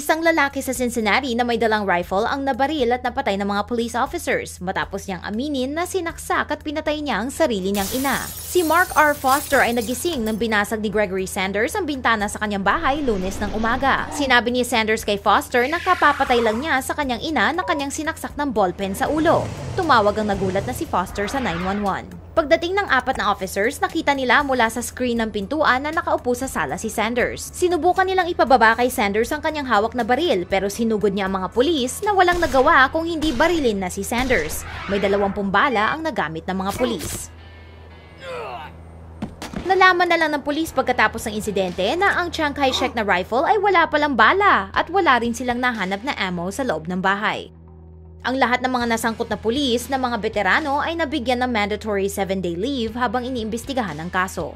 Isang lalaki sa Cincinnati na may dalang rifle ang nabaril at napatay ng mga police officers matapos niyang aminin na sinaksak at pinatay niya ang sarili niyang ina. Si Mark R. Foster ay nagising nang binasag ni Gregory Sanders ang bintana sa kanyang bahay lunes ng umaga. Sinabi ni Sanders kay Foster na kapapatay lang niya sa kanyang ina na kanyang sinaksak ng ballpen sa ulo. Tumawag ang nagulat na si Foster sa 911. Pagdating ng apat na officers, nakita nila mula sa screen ng pintuan na nakaupo sa sala si Sanders. Sinubukan nilang ipababa kay Sanders ang kanyang hawak na baril pero sinugod niya ang mga pulis na walang nagawa kung hindi barilin na si Sanders. May dalawampung bala ang nagamit ng mga pulis. Nalaman na lang ng pulis pagkatapos ng insidente na ang Chiang Kai-shek na rifle ay wala palang bala at wala rin silang nahanap na ammo sa loob ng bahay. Ang lahat ng mga nasangkot na pulis na mga veterano ay nabigyan ng mandatory 7-day leave habang iniimbestigahan ang kaso.